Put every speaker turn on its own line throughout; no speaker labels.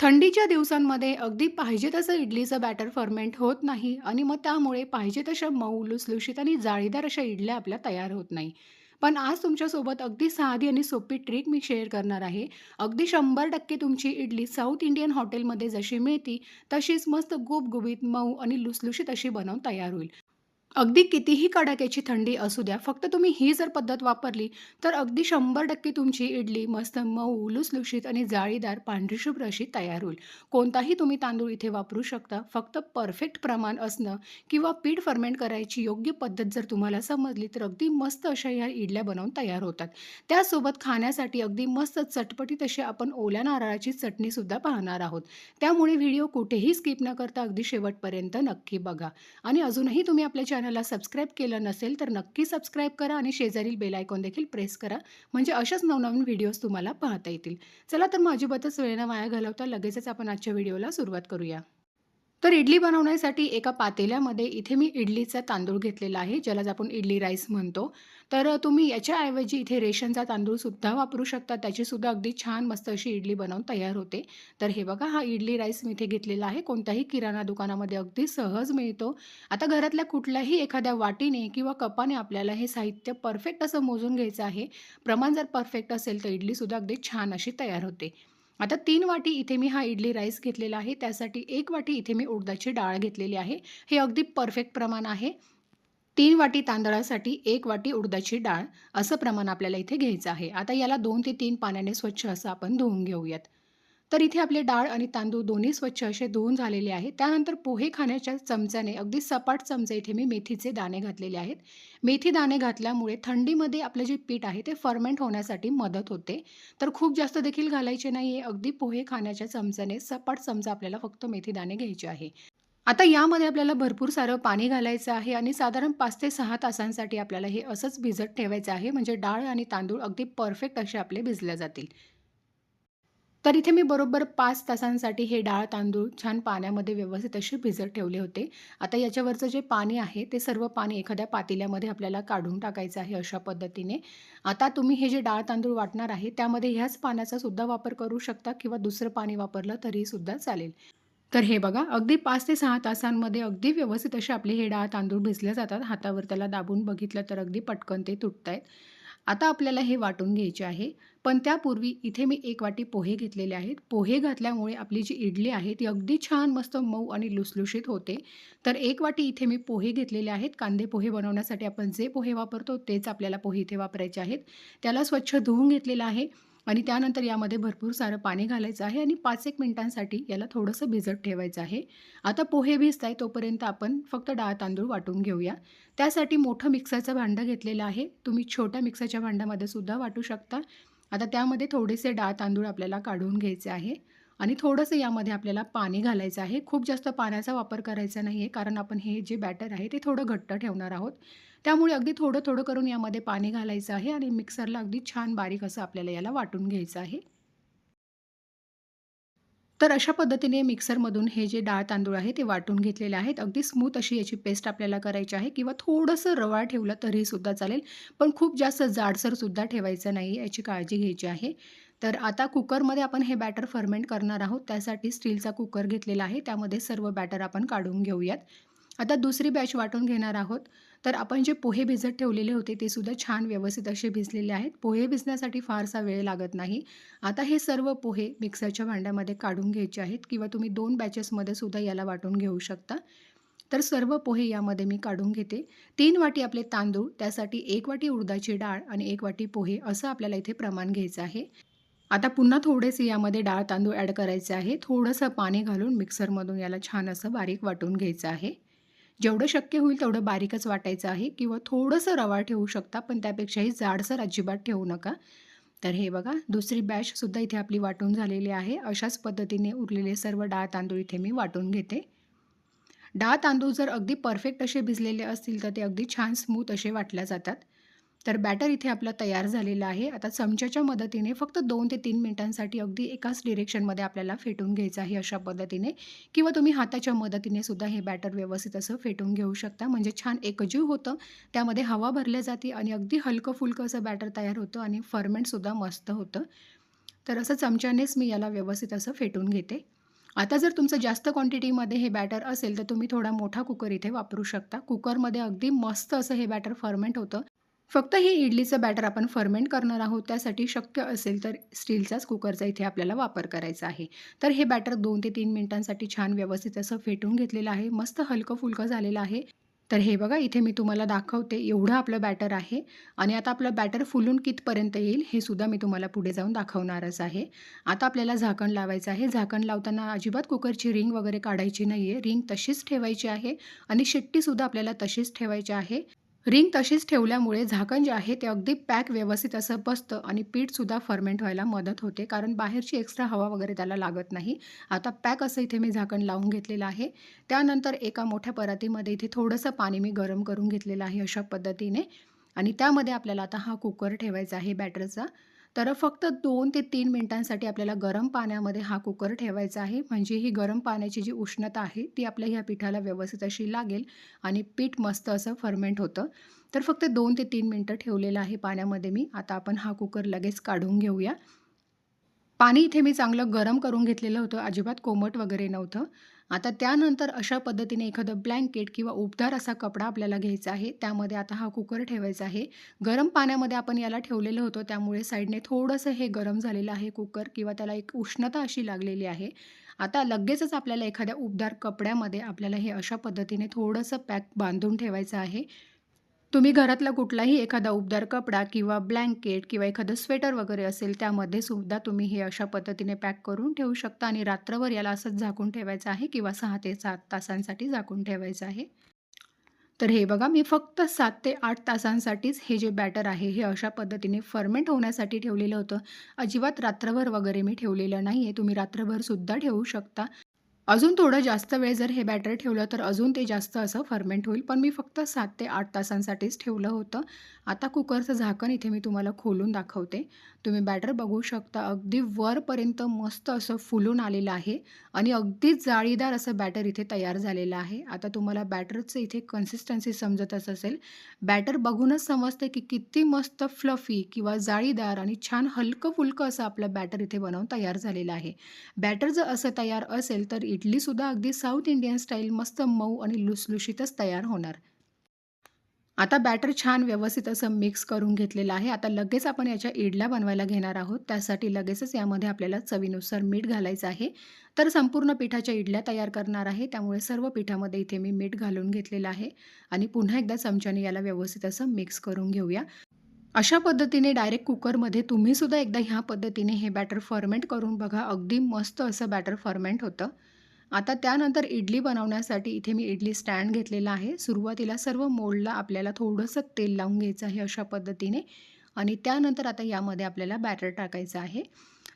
थंडीच्या दिवसांमध्ये अगदी पाहिजे तसं इडलीचं बॅटर फर्मेंट होत नाही आणि मग त्यामुळे पाहिजे तशा मऊ, लुसलुशीत आणि जाळीदार अशा इडल्या आपल्या तयार होत नाही. पण आज तुमच्यासोबत अगदी साधी आणि सोपी ट्रिक मी शेअर करणार आहे. अगदी 100% तुमची इडली साऊथ इंडियन हॉटेलमध्ये जशी मिळती, तशीच मस्त गुबगुबीत, मऊ आणि लुसलुशीत अशी बनवून तयार होईल. अगदी कितीही कडाक्याची थंडी असू द्या, फक्त तुम्ही ही जर पद्धत वापरली, तर अगदी 100% तुमची इडली मस्त मऊ, लुसलुशीत आणि जाळीदार पांढरीशुभ्र अशी तयार होईल. कोणताही तुम्ही तांदूळ इथे वापरू शकता. फक्त परफेक्ट प्रमाण असणं किंवा पीठ फर्मेंट करायची योग्य पद्धत जर तुम्हाला समजली, तर अगदी मस्त अशा ह्या इडल्या बनवून तयार होतात. त्यासोबत खाण्यासाठी अगदी मस्त चटपटीत अशी आपण ओल्या नारळाची चटणीसुद्धा पाहणार आहोत. त्यामुळे व्हिडिओ कुठेही स्किप न करता अगदी शेवटपर्यंत नक्की बघा. आणि अजूनही तुम्ही आपल्या चॅनलला सबस्क्राईब केलं नसेल, तर नक्की सबस्क्राईब करा आणि शेजारील बेल आयकॉन देखील प्रेस करा. म्हणजे अशाच नवनवीन व्हिडिओज तुम्हाला पाहता येतील. चला तर मग अजिबातच वेळेनं वाया घालवता लगेचच आपण आजच्या व्हिडिओला सुरुवात करूया. तर इडली बनवण्यासाठी एका पातेल्यामध्ये इथे मी इडलीचा तांदूळ घेतलेला आहे, ज्यालाच आपण इडली राईस म्हणतो. तर तुम्ही याच्याऐवजी इथे रेशनचा तांदूळसुद्धा वापरू शकता. त्याचीसुद्धा अगदी छान मस्त अशी इडली बनवून तयार होते. तर हे बघा हा इडली राईस मी इथे घेतलेला आहे. कोणत्याही किराणा दुकानामध्ये अगदी सहज मिळतो. आता घरातल्या कुठल्याही एखाद्या वाटीने किंवा कपाने आपल्याला हे साहित्य परफेक्ट असं मोजून घ्यायचं आहे. प्रमाण जर परफेक्ट असेल, तर इडलीसुद्धा अगदी छान अशी तयार होते. आता तीन वाटी इथे मी हा इडली राईस घेतलेला आहे. त्यासाठी एक वाटी इथे मी उडदाची डाळ घेतलेली आहे. हे अगदी परफेक्ट प्रमाण आहे. तीन वाटी तांदळासाठी एक वाटी उडदाची डाळ असं प्रमाण आपल्याला इथे घ्यायचं आहे. आता याला दोन ते तीन पाण्याने स्वच्छ असं आपण धुवून घेऊयात. तर इथे आपले डाळ आणि तांदूळ दोन्ही स्वच्छ असे धुवून झालेले आहेत. त्यानंतर पोहे खाण्याच्या चमच्याने अगदी सपाट चमचे इथे मी मेथीचे दाणे घातलेले आहेत. मेथी दाणे घातल्यामुळे थंडीमध्ये आपलं जे पीठ आहे ते फर्मेंट होण्यासाठी मदत होते. तर खूप जास्त देखील घालायचे नाहीये. अगदी पोहे खाण्याच्या चमच्याने सपाट चमचा आपल्याला फक्त मेथी दाणे घ्यायचे आहे. आता यामध्ये आपल्याला भरपूर सारं पाणी घालायचं आहे आणि साधारण पाच ते सहा तासांसाठी आपल्याला हे असंच भिजत ठेवायचं आहे. म्हणजे डाळ आणि तांदूळ अगदी परफेक्ट असे आपले भिजले जातील. तर इथे मी बरोबर पाच तासांसाठी हे डाळ, तांदूळ छान पाण्यामध्ये व्यवस्थित असे भिजत ठेवले होते. आता याच्यावरचं जे पाणी आहे, ते सर्व पाणी एखाद्या पातेल्यामध्ये आपल्याला काढून टाकायचं आहे अशा पद्धतीने. आता तुम्ही हे जे डाळ, तांदूळ वाटणार आहे, त्यामध्ये ह्याच पाण्याचा सुद्धा वापर करू शकता किंवा दुसरं पाणी वापरलं तरीसुद्धा चालेल. तर हे बघा अगदी पाच ते सहा तासांमध्ये अगदी व्यवस्थित असे आपले हे डाळ, तांदूळ भिजले जातात. हातावर त्याला दाबून बघितलं तर अगदी पटकन ते तुटत आहेत आता आपल्याला हे वाटून घ्यायचे आहे. पण त्यापूर्वी इथे मी एक वाटी पोहे घेतलेले आहेत. पोहे घातल्यामुळे आपली जी इडली आहे ती अगदी छान मस्त मऊ आणि लुसलुशीत होते. तर एक वाटी इथे मी पोहे घेतलेले आहेत. कांदे पोहे बनवण्यासाठी आपण जे पोहे वापरतो तेच आपल्याला पोहे इथे वापरायचे आहेत. त्याला स्वच्छ धुवून घेतलेलं आहे आणि त्यानंतर यामध्ये भरपूर सारं पाणी घालायचं आहे आणि 5-1 मिनिटांसाठी याला थोडंसं भिजत ठेवायचं आहे. आता पोहे भिजत आहे तोपर्यंत आपण फक्त डाळ, तांदूळ वाटून घेऊया. त्यासाठी मोठं मिक्सरचं भांडं घेतलेलं आहे. तुम्ही छोट्या मिक्सरच्या भांड्यामध्ये सुद्धा वाटू शकता. आता त्यामध्ये थोडेसे डाळ, तांदूळ आपल्याला काढून घ्यायचे आहे आणि थोडंसं यामध्ये आपल्याला पाणी घालायचं आहे. खूप जास्त पाण्याचा वापर करायचा नाही आहे, कारण आपण हे जे बॅटर आहे ते थोडं घट्ट ठेवणार आहोत. त्यामुळे अगदी थोडं-थोडं करून यामध्ये पाणी घालायचं आहे आणि मिक्सरला अगदी छान बारीक असं आपल्याला याला वाटून घ्यायचं आहे. तर अशा पद्धतीने मिक्सरमधून हे जे डाळ, तांदूळ आहे ते वाटून घेतलेले आहेत. अगदी स्मूथ अशी याची पेस्ट आपल्याला करायची आहे किंवा थोडंसं रवाळ ठेवलं तरीसुद्धा चालेल. पण खूप जास्त जाडसरसुद्धा ठेवायचं नाही याची काळजी घ्यायची आहे. तर आता कुकरमध्ये आपण हे बॅटर फर्मेंट करणार आहोत. त्यासाठी स्टीलचा कुकर घेतलेला आहे. त्यामध्ये सर्व बॅटर आपण काढून घेऊयात. आता दुसरी बॅच वाटून घेणार आहोत. तर आपण जे पोहे भिजत ठेवलेले होते ते सुद्धा छान व्यवस्थित असे भिजलेले आहेत. पोहे भिजण्यासाठी फारसा वेळ लागत नाही. आता हे सर्व पोहे मिक्सरच्या भांड्यामध्ये काढून घ्यायचे आहेत किंवा तुम्ही दोन बॅचेसमध्ये सुद्धा याला वाटून घेऊ शकता. तर सर्व पोहे यामध्ये मी काढून घेते. तीन वाटी आपले तांदूळ, त्यासाठी एक वाटी उडदाची डाळ आणि एक वाटी पोहे असं आपल्याला इथे प्रमाण घ्यायचं आहे. आता पुन्हा थोडेसे यामध्ये डाळ, तांदूळ ॲड करायचे आहे. थोडंसं पाणी घालून मिक्सरमधून याला छान असं बारीक वाटून घ्यायचं आहे. जेवढं शक्य होईल तेवढं बारीकच वाटायचं आहे किंवा थोडंसं रवा ठेवू शकता, पण त्यापेक्षाही जाडसर अजिबात ठेवू नका. तर हे बघा दुसरी बॅचसुद्धा इथे आपली वाटून झालेली आहे. अशाच पद्धतीने उरलेले सर्व डाळ, तांदूळ इथे मी वाटून घेते. डाळ, तांदूळ जर अगदी परफेक्ट असे भिजलेले असतील, तर ते अगदी छान स्मूथ असे वाटल्या जातात. तर बॅटर इथे आपलं तयार झालेलं आहे. आता चमच्याच्या मदतीने फक्त दोन ते तीन मिनिटांसाठी अगदी एकाच डिरेक्शनमध्ये आपल्याला फेटून घ्यायचं आहे अशा पद्धतीने किंवा तुम्ही हाताच्या मदतीने सुद्धा हे बॅटर व्यवस्थित असं फेटून घेऊ शकता. म्हणजे छान एकजीव होतं. त्यामध्ये हवा भरल्या जाते आणि अगदी हलकं-फुलकं असं बॅटर तयार होतं आणि फर्मेंटसुद्धा मस्त होतं. तर असं चमच्यानेच मी याला व्यवस्थित असं फेटून घेते. आता जर तुमचं जास्त क्वांटिटीमध्ये हे बॅटर असेल, तर तुम्ही थोडा मोठा कुकर इथे वापरू शकता. कुकरमध्ये अगदी मस्त असं हे बॅटर फर्मेंट होतं. फक्त हे इडलीचं बॅटर आपण फर्मेंट करणार आहोत, त्यासाठी शक्य असेल तर स्टीलचाच कुकरचा इथे आपल्याला वापर करायचा आहे. तर हे बॅटर दोन ते तीन मिनिटांसाठी छान व्यवस्थित असं फेटून घेतलेलं आहे. मस्त हलकं-फुलकं झालेलं आहे. तर हे बघा इथे मी तुम्हाला दाखवते एवढं आपलं बॅटर आहे आणि आता आपलं बॅटर फुलून कितपर्यंत येईल हे सुद्धा मी तुम्हाला पुढे जाऊन दाखवणारच आहे. आता आपल्याला झाकण लावायचं आहे. झाकण लावताना अजिबात कुकरची रिंग वगैरे काढायची नाही आहे. रिंग तशीच ठेवायची आहे आणि शिट्टीसुद्धा आपल्याला तशीच ठेवायची आहे. रिंग तशीच ठेवल्यामुळे झाकण जे आहे ते अगदी पॅक व्यवस्थित असं बसतं आणि पीठसुद्धा फर्मेंट व्हायला मदत होते. कारण बाहेरची एक्स्ट्रा हवा वगैरे त्याला लागत नाही. आता पॅक असं इथे मी झाकण लावून घेतलेलं आहे. त्यानंतर एका मोठ्या परातीमध्ये इथे थोडंसं पाणी मी गरम करून घेतलेलं आहे अशा पद्धतीने आणि त्यामध्ये आपल्याला आता हा कुकर ठेवायचा आहे बॅटरचा. तर फक्त दोन ते तीन मिनिटांसाठी आपल्याला गरम पाण्यामध्ये हा कुकर ठेवायचा आहे. म्हणजे ही गरम पाण्याची जी उष्णता आहे ती आपल्या ह्या पिठाला व्यवस्थित अशी लागेल आणि पीठ मस्त असं फर्मेंट होतं. तर फक्त दोन ते तीन मिनटं ठेवलेलं आहे पाण्यामध्ये मी. आता आपण हा कुकर लगेच काढून घेऊया. पाणी इथे मी चांगलं गरम करून घेतलेलं होतं. अजिबात कोमट वगैरे नव्हतं. आता त्यानंतर अशा पद्धतीने एखादं ब्लँकेट किंवा उबदार असा कपडा आपल्याला घ्यायचा आहे. त्यामध्ये आता हा कुकर ठेवायचा आहे. गरम पाण्यामध्ये आपण याला ठेवलेलं होतं त्यामुळे साईडने थोडंसं हे गरम झालेलं आहे कुकर किंवा त्याला एक उष्णता अशी लागलेली आहे. आता लगेचच आपल्याला एखाद्या उबदार कपड्यामध्ये आपल्याला हे अशा पद्धतीने थोडंसं पॅक बांधून ठेवायचं आहे. तुम्ही घरातला कुठलाही एखादा उबदार कपडा किंवा ब्लँकेट किंवा एखादं स्वेटर वगैरे असेल त्यामध्ये सुद्धा तुम्ही हे अशा पद्धतीने पॅक करून ठेवू शकता आणि रात्रभर याला असंच झाकून ठेवायचं आहे किंवा सहा ते सात तासांसाठी झाकून ठेवायचं आहे. तर हे बघा मी फक्त सात ते आठ तासांसाठीच हे जे बॅटर आहे हे अशा पद्धतीने फर्मेंट होण्यासाठी ठेवलेलं होतं. अजिबात रात्रभर वगैरे मी ठेवलेलं नाही आहे. तुम्ही रात्रभरसुद्धा ठेवू शकता. अजून थोडं जास्त वेळ जर हे बॅटर ठेवलं तर अजून ते जास्त असं फर्मेंट होईल. पण मी फक्त सात ते आठ तासांसाठीच ठेवलं होतं. आता कुकरचं झाकण इथे मी तुम्हाला खोलून दाखवते. तुम्ही बॅटर बघू शकता अगदी वरपर्यंत मस्त असं फुलून आलेलं आहे आणि अगदी जाळीदार असं बॅटर इथे तयार झालेलं आहे. आता तुम्हाला बॅटरचं इथे कन्सिस्टन्सी समजतच असेल. बॅटर बघूनच समजते की किती मस्त फ्लफी किंवा जाळीदार आणि छान हलकं-फुलकं असं आपलं बॅटर इथे बनवून तयार झालेलं आहे. बॅटर जर असं तयार असेल तर इडलीसुद्धा अगदी साऊथ इंडियन स्टाईल मस्त मऊ आणि लुसलुशीतच तयार होणार. आता बॅटर छान व्यवस्थित असं मिक्स करून घेतलेलं आहे. आता लगेच आपण याच्या इडल्या बनवायला घेणार आहोत. त्यासाठी लगेचच यामध्ये आपल्याला चवीनुसार मीठ घालायचं आहे. तर संपूर्ण पिठाच्या इडल्या तयार करणार आहे. त्यामुळे सर्व पिठामध्ये इथे मी मीठ घालून घेतलेलं आहे आणि पुन्हा एकदा चमच्याने याला व्यवस्थित असं मिक्स करून घेऊया. अशा पद्धतीने डायरेक्ट कुकरमध्ये तुम्हीसुद्धा एकदा ह्या पद्धतीने हे बॅटर फर्मेंट करून बघा. अगदी मस्त असं बॅटर फर्मेंट होतं. आता त्यानंतर इडली बनवण्यासाठी इथे मी इडली स्टँड घेतलेला आहे. सुरुवातीला सर्व मोल्डला आपल्याला थोडंसं तेल लावून घ्यायचं आहे अशा पद्धतीने आणि त्यानंतर आता यामध्ये आपल्याला बॅटर टाकायचं आहे.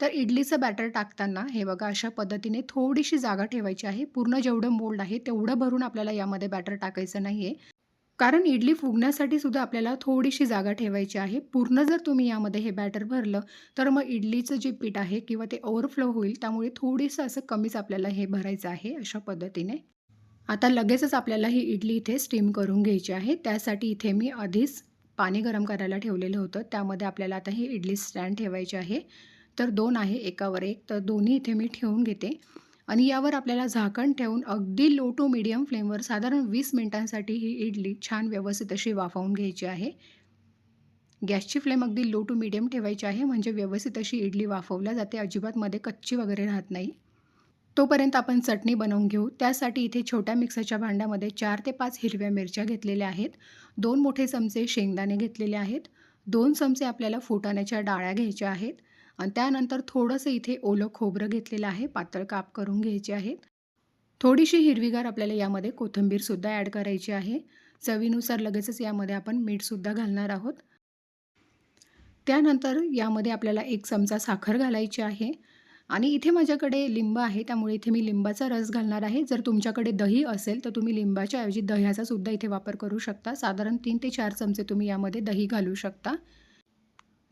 तर इडलीचं बॅटर टाकताना हे बघा अशा पद्धतीने थोडीशी जागा ठेवायची आहे. पूर्ण जेवढं मोल्ड आहे तेवढं भरून आपल्याला यामध्ये बॅटर टाकायचं नाही आहे. कारण इडली फुगण्यासाठी सुद्धा आपल्याला थोडीशी जागा ठेवायची आहे. पूर्ण जर तुम्ही यामध्ये हे बॅटर भरलं तर मग इडलीचं जे पीठ आहे किंवा ते ओव्हरफ्लो होईल. त्यामुळे थोडीसं असं कमीच आपल्याला हे भरायचं आहे अशा पद्धतीने. आता लगेचच आपल्याला ही इडली इथे स्टीम करून घ्यायची आहे. त्यासाठी इथे मी आधीच पाणी गरम करायला ठेवलेलं होतं. त्यामध्ये आपल्याला आता ही इडली स्टँड ठेवायची आहे. तर दोन आहे एकावर एक. तर दोन्ही इथे मी ठेवून घेते आणि यावर आपल्याला झाकण ठेवून अगदी लो टू मीडियम फ्लेमवर साधारण वीस मिनिटांसाठी ही इडली छान व्यवस्थित अशी वाफवून घ्यायची आहे. गॅसची फ्लेम अगदी लो टू मीडियम ठेवायची आहे म्हणजे व्यवस्थित अशी इडली वाफवल्या जाते. अजिबात मध्ये कच्ची वगैरे राहत नाही. तोपर्यंत आपण चटणी बनवून घेऊ. त्यासाठी इथे छोट्या मिक्सरच्या भांड्यामध्ये चार ते पाच हिरव्या मिरच्या घेतलेल्या आहेत. दोन मोठे चमचे शेंगदाणे घेतलेले आहेत. दोन चमचे आपल्याला फुटाण्याच्या डाळ्या घ्यायच्या आहेत आणि त्यानंतर थोडंसं इथे ओलं खोबरं घेतलेलं आहे. पातळ काप करून घ्यायचे आहेत. थोडीशी हिरवीगार आपल्याला यामध्ये कोथिंबीरसुद्धा ॲड करायची आहे. चवीनुसार लगेचच यामध्ये आपण मीठसुद्धा घालणार आहोत. त्यानंतर यामध्ये आपल्याला एक चमचा साखर घालायची आहे आणि इथे माझ्याकडे लिंब आहे त्यामुळे इथे मी लिंबाचा रस घालणार आहे. जर तुमच्याकडे दही असेल तर तुम्ही लिंबाच्या ऐवजी दह्याचासुद्धा इथे वापर करू शकता. साधारण तीन ते चार चमचे तुम्ही यामध्ये दही घालू शकता.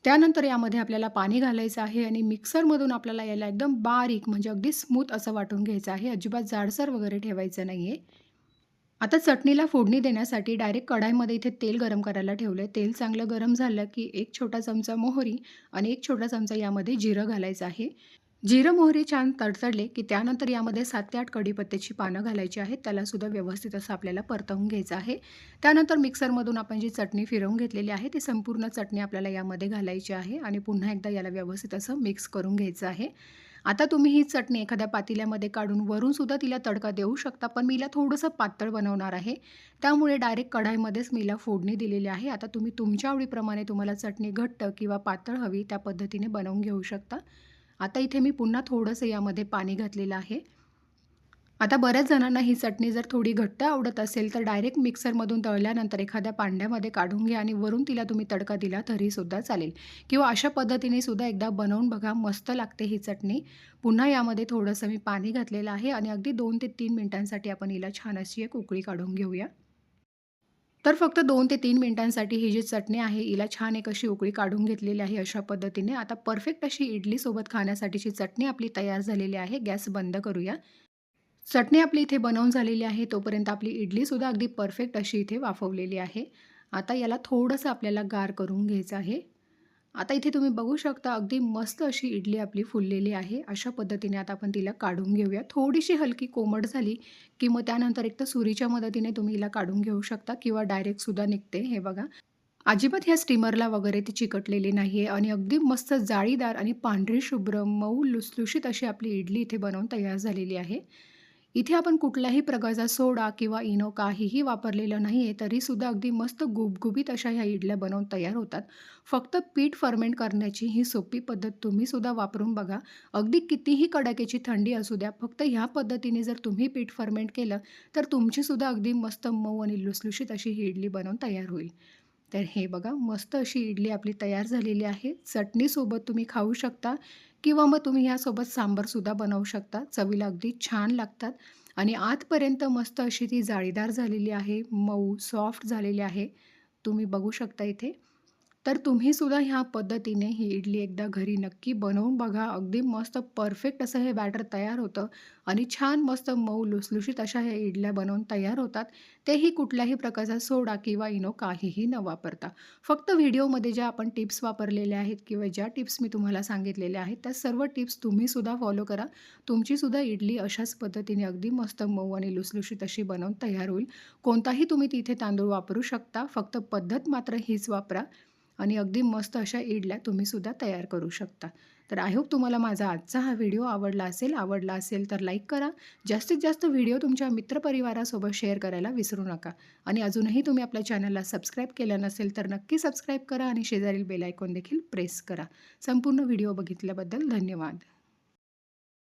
त्यानंतर यामध्ये आपल्याला पाणी घालायचं आहे आणि मिक्सरमधून आपल्याला याला एकदम बारीक म्हणजे अगदी स्मूथ असं वाटून घ्यायचं आहे. अजिबात जाडसर वगैरे ठेवायचं नाही आहे. आता चटणीला फोडणी देण्यासाठी डायरेक्ट कढाईमध्ये इथे तेल गरम करायला ठेवलं आहे. तेल चांगलं गरम झालं, की एक छोटा चमचा मोहरी आणि एक छोटा चमचा यामध्ये जिरं घालायचं आहे. जिरं, मोहरी छान तडतडले, की त्यानंतर यामध्ये सात ते आठ कढीपत्त्याची पानं घालायची आहेत. त्यालासुद्धा व्यवस्थित असं आपल्याला परतवून घ्यायचं आहे. त्यानंतर मिक्सरमधून आपण जी चटणी फिरवून घेतलेली आहे, ती संपूर्ण चटणी आपल्याला यामध्ये घालायची आहे आणि पुन्हा एकदा याला व्यवस्थित असं मिक्स करून घ्यायचं आहे. आता तुम्ही ही चटणी एखाद्या पातेल्यामध्ये काढून वरूनसुद्धा तिला तडका देऊ शकता, पण मी हिला थोडंसं पातळ बनवणार आहे. त्यामुळे डायरेक्ट कढाईमध्येच मी हिला फोडणी दिलेली आहे. आता तुम्ही तुमच्या आवडीप्रमाणे तुम्हाला चटणी घट्ट किंवा पातळ हवी त्या पद्धतीने बनवून घेऊ शकता. आता इथे मी पुन्हा थोडंसं यामध्ये पाणी घातलेलं आहे. आता बऱ्याच जणांना ही चटणी जर थोडी घट्ट आवडत असेल, तर डायरेक्ट मिक्सरमधून तळल्यानंतर एखाद्या पांड्यामध्ये काढून घ्या आणि वरून तिला तुम्ही तडका दिला तरीसुद्धा चालेल किंवा अशा पद्धतीने सुद्धा एकदा बनवून बघा, मस्त लागते ही चटणी. पुन्हा यामध्ये थोडंसं मी पाणी घातलेलं आहे आणि अगदी दोन ते तीन मिनिटांसाठी आपण हिला छान अशी एक उकळी काढून घेऊया. तर फक्त दोन ते तीन मिनिटांसाठी ही जी चटणी आहे, हिला छान एक अशी उकळी काढून घेतलेली आहे अशा पद्धतीने. आता परफेक्ट अशी इडलीसोबत खाण्यासाठीची चटणी आपली तयार झालेली आहे. गॅस बंद करूया. चटणी आपली इथे बनवून झालेली आहे, तोपर्यंत आपली इडलीसुद्धा अगदी परफेक्ट अशी इथे वाफवलेली आहे. आता याला थोडंसं आपल्याला गार करून घ्यायचं आहे. आता इथे तुम्ही बघू शकता अगदी मस्त अशी इडली आपली फुललेली आहे. अशा पद्धतीने आता आपण तिला काढून घेऊया. थोडीशी हलकी कोमट झाली, की मग त्यानंतर एक तर सुरीच्या मदतीने तुम्ही हिला काढून घेऊ शकता किंवा डायरेक्टसुद्धा निघते. हे बघा. अजिबात ह्या स्टीमरला वगैरे ती चिकटलेली नाही आहे आणि अगदी मस्त जाळीदार आणि पांढरी शुभ्र, मऊ लुसलुशीत अशी आपली इडली इथे बनवून तयार झालेली आहे. इथे आपण कुठल्याही प्रकारचा सोडा किंवा इनो काहीही वापरलेलं नाही आहे, तरीसुद्धा अगदी मस्त गुबगुबीत अशा ह्या इडल्या बनवून तयार होतात. फक्त पीठ फर्मेंट करण्याची ही सोपी पद्धत तुम्हीसुद्धा वापरून बघा. अगदी कितीही कडाक्याची थंडी असू द्या, फक्त ह्या पद्धतीने जर तुम्ही पीठ फर्मेंट केलं, तर तुमचीसुद्धा अगदी मस्त मऊ आणि लुसलुशीत अशी ही इडली बनवून तयार होईल. तर हे बघा, मस्त अशी इडली आपली तयार झालेली आहे. चटणीसोबत तुम्ही खाऊ शकता किंवा मग तुम्ही ह्यासोबत सांबरसुद्धा बनवू शकता. चवीला अगदी छान लागतात आणि आतपर्यंत मस्त अशी ती जाळीदार झालेली आहे, मऊ, सॉफ्ट झालेली आहे. तुम्ही बघू शकता इथे. तर तुम्हीसुद्धा ह्या पद्धतीने ही इडली एकदा घरी नक्की बनवून बघा. अगदी मस्त परफेक्ट असं हे बॅटर तयार होतं आणि छान मस्त मऊ लुसलुशीत अशा ह्या इडल्या बनवून तयार होतात. तेही कुठल्याही प्रकारचा सोडा किंवा इनो काहीही न वापरता. फक्त व्हिडिओमध्ये ज्या आपण टिप्स वापरलेल्या आहेत किंवा ज्या टिप्स मी तुम्हाला सांगितलेल्या आहेत, त्या सर्व टिप्स तुम्हीसुद्धा फॉलो करा. तुमचीसुद्धा इडली अशाच पद्धतीने अगदी मस्त मऊ आणि लुसलुशीत अशी बनवून तयार होईल. कोणताही तुम्ही तिथे तांदूळ वापरू शकता. फक्त पद्धत मात्र हीच वापरा आणि अगदी मस्त अशा इडल्या तुम्हीसुद्धा तयार करू शकता. तर आय होप तुम्हाला माझा आजचा हा व्हिडिओ आवडला असेल. आवडला असेल तर लाईक करा. जास्तीत जास्त व्हिडिओ तुमच्या मित्रपरिवारासोबत शेअर करायला विसरू नका आणि अजूनही तुम्ही आपल्या चॅनलला सबस्क्राईब केलं नसेल, तर नक्की सबस्क्राईब करा आणि शेजारील बेल आयकॉन देखील प्रेस करा. संपूर्ण व्हिडिओ बघितल्याबद्दल धन्यवाद.